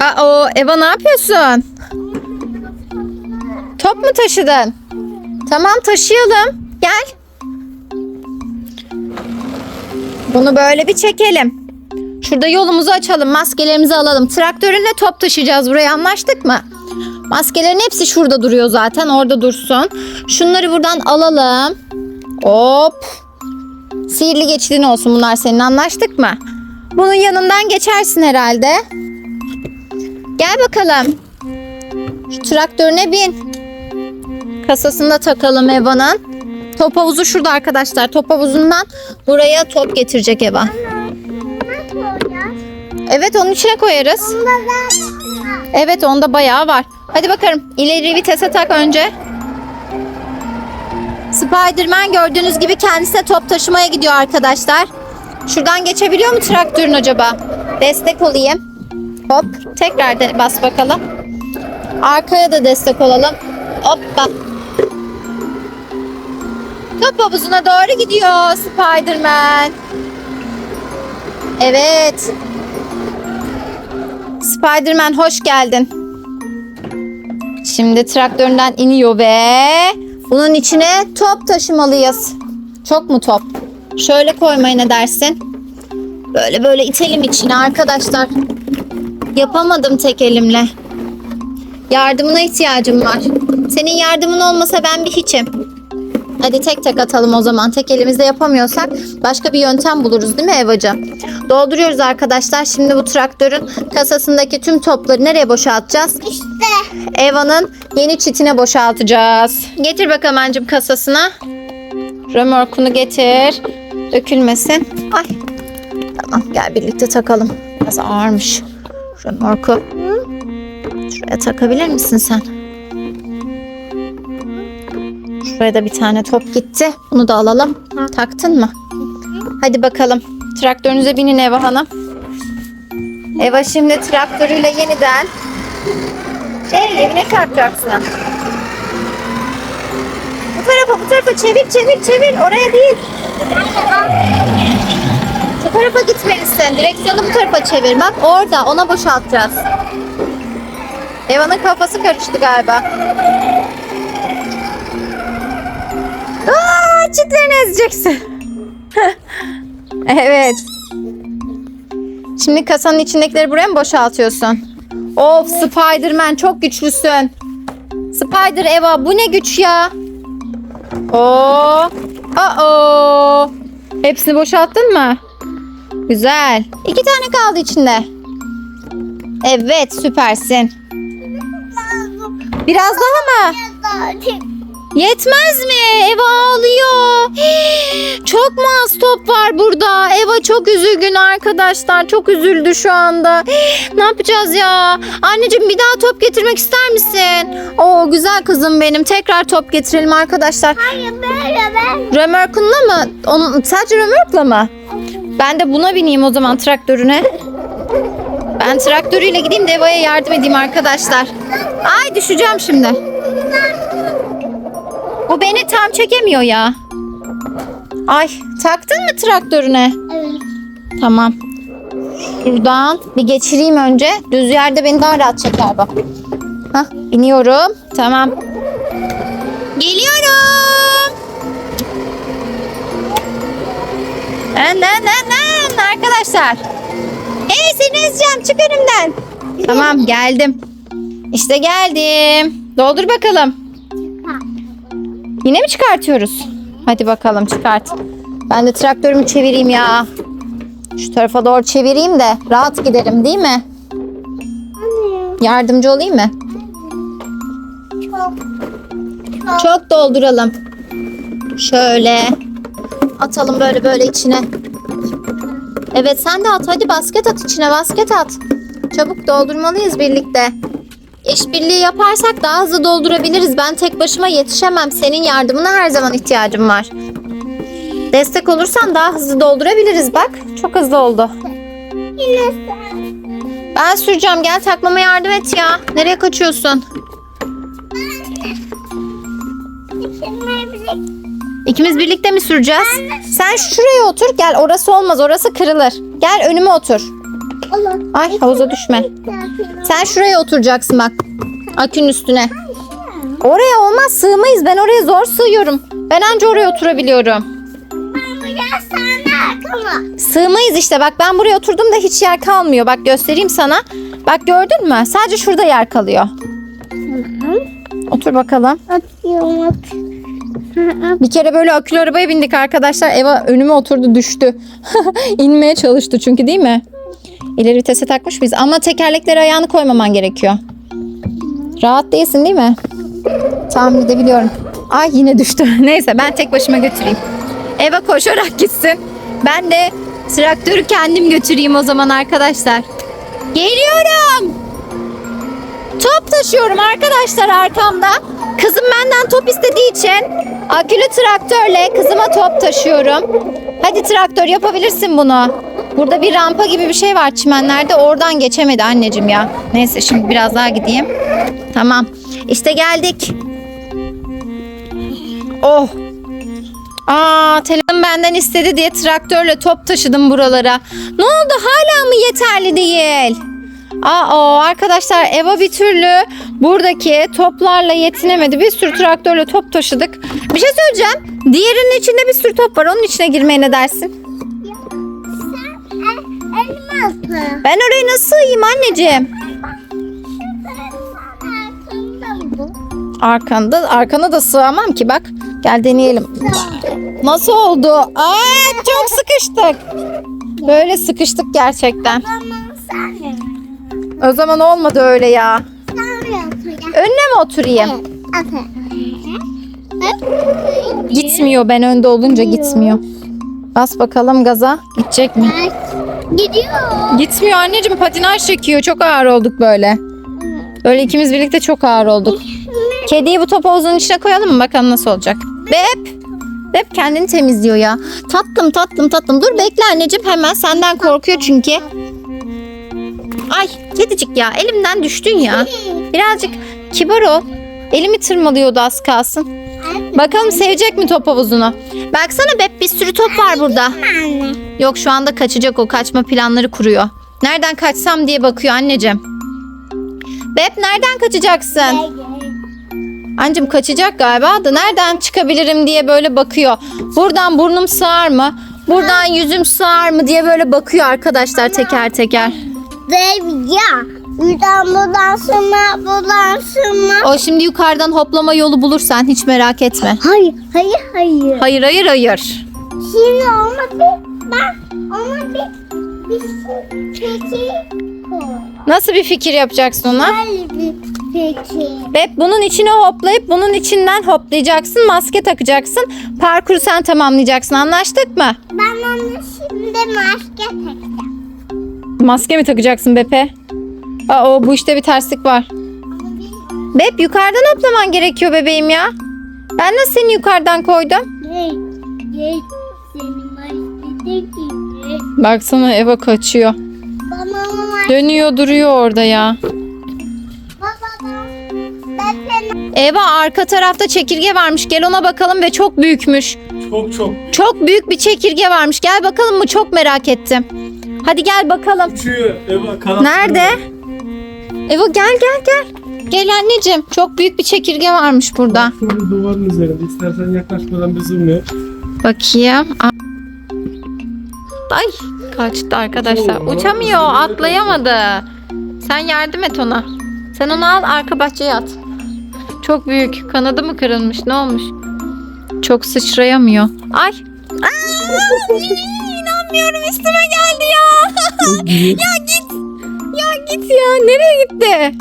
Aa, Eva ne yapıyorsun? Top mu taşıdın? Tamam taşıyalım. Gel. Bunu böyle bir çekelim. Şurada yolumuzu açalım. Maskelerimizi alalım. Traktörünle top taşıyacağız buraya anlaştık mı? Maskelerin hepsi şurada duruyor zaten. Orada dursun. Şunları buradan alalım. Hop. Sihirli geçidin olsun bunlar senin anlaştık mı? Bunun yanından geçersin herhalde. Gel bakalım. Şu traktörüne bin. Kasasını da takalım Eva'nın. Top havuzu şurada arkadaşlar. Top havuzundan buraya top getirecek Eva. Evet onun içine koyarız. Evet onda bayağı var. Hadi bakalım ileri vitese tak önce. Spiderman gördüğünüz gibi kendisi de top taşımaya gidiyor arkadaşlar. Şuradan geçebiliyor mu traktörün acaba? Destek olayım. Hop tekrar de bas bakalım. Arkaya da destek olalım. Hoppa. Top havuzuna doğru gidiyor Spiderman. Evet. Spiderman hoş geldin. Şimdi traktöründen iniyor ve bunun içine top taşımalıyız. Çok mu top? Şöyle koymaya ne dersin? Böyle böyle itelim içine arkadaşlar. Yapamadım tek elimle. Yardımına ihtiyacım var. Senin yardımın olmasa ben bir hiçim. Hadi tek tek atalım o zaman. Tek elimizde yapamıyorsak başka bir yöntem buluruz değil mi Evacığım? Dolduruyoruz arkadaşlar. Şimdi bu traktörün kasasındaki tüm topları nereye boşaltacağız? İşte. Eva'nın yeni çitine boşaltacağız. Getir bakalım anneciğim kasasına. Römorkunu getir. Dökülmesin. Ay. Tamam gel birlikte takalım. Biraz ağırmış. Römorku. Şuraya takabilir misin sen? Şuraya da bir tane top gitti. Bunu da alalım. Taktın mı? Hadi bakalım. Traktörünüze binin Eva Hanım. Eva şimdi traktörüyle yeniden şey evine çarpacaksın. Bu tarafa bu tarafa çevir çevir çevir. Oraya değil. Bu tarafa gitmelisin. Direksiyonu bu tarafa çevir. Bak orada ona boşaltacağız. Eva'nın kafası karıştı galiba. Aa, çitlerini ezeceksin. evet. Şimdi kasanın içindekileri buraya mı boşaltıyorsun? Of Spiderman çok güçlüsün. Spider Eva bu ne güç ya? Oo. Aa. Hepsini boşalttın mı? Güzel. İki tane kaldı içinde. Evet süpersin. Biraz daha mı? Yetmez mi? Eva ağlıyor. Çok mu az top var burada? Eva çok üzgün arkadaşlar. Çok üzüldü şu anda. Ne yapacağız ya? Anneciğim bir daha top getirmek ister misin? Oo güzel kızım benim. Tekrar top getirelim arkadaşlar. Hayır böyle ben. Römorkunla mı? Onun, sadece römorkla mı? Ben de buna bineyim o zaman traktörüne. Ben traktörüyle gideyim de Eva'ya yardım edeyim arkadaşlar. Ay düşeceğim şimdi. Bu beni tam çekemiyor ya. Ay taktın mı traktörüne? Evet. Tamam. Şuradan bir geçireyim önce. Düz yerde beni daha rahat çeker bak. Hah biniyorum. Tamam. Geliyorum. Nen nen nen nen arkadaşlar. Hey seni ezeceğim çık önümden. Tamam geldim. İşte geldim. Doldur bakalım. Yine mi çıkartıyoruz? Hadi bakalım çıkart. Ben de traktörümü çevireyim ya. Şu tarafa doğru çevireyim de rahat giderim değil mi? Yardımcı olayım mı? Çok dolduralım. Şöyle. Atalım böyle böyle içine. Evet sen de at. Hadi basket at içine basket at. Çabuk doldurmalıyız birlikte. İşbirliği yaparsak daha hızlı doldurabiliriz. Ben tek başıma yetişemem. Senin yardımına her zaman ihtiyacım var. Destek olursan daha hızlı doldurabiliriz. Bak çok hızlı oldu. Ben süreceğim. Gel takmama yardım et ya. Nereye kaçıyorsun? İkimiz birlikte mi süreceğiz? Sen şuraya otur. Gel orası olmaz. Orası kırılır. Gel önüme otur. Ay havuza düşme. Sen şuraya oturacaksın bak. Akünün üstüne. Oraya olmaz sığmayız. Ben oraya zor sığıyorum. Ben anca oraya oturabiliyorum. Sığmayız işte bak ben buraya oturdum da hiç yer kalmıyor. Bak göstereyim sana. Bak gördün mü? Sadece şurada yer kalıyor. Otur bakalım. Atıyorum atıyorum. Bir kere böyle akülü arabaya bindik arkadaşlar. Eva önüme oturdu düştü. İnmeye çalıştı çünkü değil mi? İleri vitese takmış biz ama tekerlekleri ayağını koymaman gerekiyor. Rahat değilsin değil mi? Tahmin edebiliyorum. Ay yine düştü. Neyse ben tek başıma götüreyim. Eva koşarak gitsin. Ben de traktörü kendim götüreyim o zaman arkadaşlar. Geliyorum. Top taşıyorum arkadaşlar arkamda. Kızım için akülü traktörle kızıma top taşıyorum. Hadi traktör yapabilirsin bunu. Burada bir rampa gibi bir şey var çimenlerde. Oradan geçemedi anneciğim ya. Neyse şimdi biraz daha gideyim. Tamam. İşte geldik. Oh. Aa, telefon benden istedi diye traktörle top taşıdım buralara. Ne oldu? Hala mı yeterli değil? Aa arkadaşlar Eva bir türlü buradaki toplarla yetinemedi. Bir sürü traktörle top taşıdık. Bir şey söyleyeceğim. Diğerinin içinde bir sürü top var. Onun içine girmeye ne dersin? Ben orayı nasıl sığayım anneciğim? Arkanda, arkana da sığamam ki bak. Gel deneyelim. Nasıl oldu? Ay çok sıkıştık. Böyle sıkıştık gerçekten. O zaman olmadı öyle ya. Sen. Önüne mi oturayım? Gitmiyor ben önde olunca gitmiyor. Bas bakalım gaza. Gidecek mi? Gidiyor. Gitmiyor anneciğim patinaj çekiyor. Çok ağır olduk böyle. Böyle ikimiz birlikte çok ağır olduk. Kediyi bu top havuzunun içine koyalım mı? Bakalım nasıl olacak. Bep. Bep kendini temizliyor ya. Tatlım tatlım tatlım. Dur bekle anneciğim hemen senden korkuyor çünkü. Ay kedicik ya elimden düştün ya. Birazcık kibar ol. Elimi tırmalıyordu az kalsın. Bakalım sevecek mi top havuzunu? Baksana Bep bir sürü top var burada. Yok şu anda kaçacak o kaçma planları kuruyor. Nereden kaçsam diye bakıyor anneciğim. Bep nereden kaçacaksın? Ancım kaçacak galiba da nereden çıkabilirim diye böyle bakıyor. Buradan burnum sığar mı? Buradan yüzüm sığar mı diye böyle bakıyor arkadaşlar teker teker. Dev ya. Buradan buradan sığma, buradan sığma. O şimdi yukarıdan hoplama yolu bulursan hiç merak etme. Hayır, hayır, hayır. Hayır hayır hayır. Şimdi ona bir, ben ona bir, bir peki koy. Nasıl bir fikir yapacaksın ona? Böyle bir peki. Bep bunun içine hoplayıp bunun içinden hoplayacaksın. Maske takacaksın. Parkuru sen tamamlayacaksın. Anlaştık mı? Ben onu şimdi maske takacağım. Maske mi takacaksın Bepe? Aa, bu işte bir terslik var. Bep yukarıdan hoplaman gerekiyor bebeğim ya. Ben nasıl seni yukarıdan koydum? Baksana Eva kaçıyor. Dönüyor duruyor orada ya. Eva arka tarafta çekirge varmış. Gel ona bakalım ve çok büyükmüş. Çok çok Çok büyük bir çekirge varmış. Gel bakalım mı? Çok merak ettim. Hadi gel bakalım. uçuyor. Eva kanatları Nerede? var. Eva gel gel gel. Gel anneciğim. Çok büyük bir çekirge varmış burada. Şurada duvarın üzerinde. İstersen yaklaşmadan bir zoom yap. Bakayım. Ay kaçtı arkadaşlar. Uçamıyor, atlayamadı. Sen yardım et ona. Sen onu al arka bahçeye at. Çok büyük. Kanadı mı kırılmış? Ne olmuş? Çok sıçrayamıyor. Ay. Aa, inanmıyorum üstüme geldi ya. ya git. Ya git ya. Nereye gitti?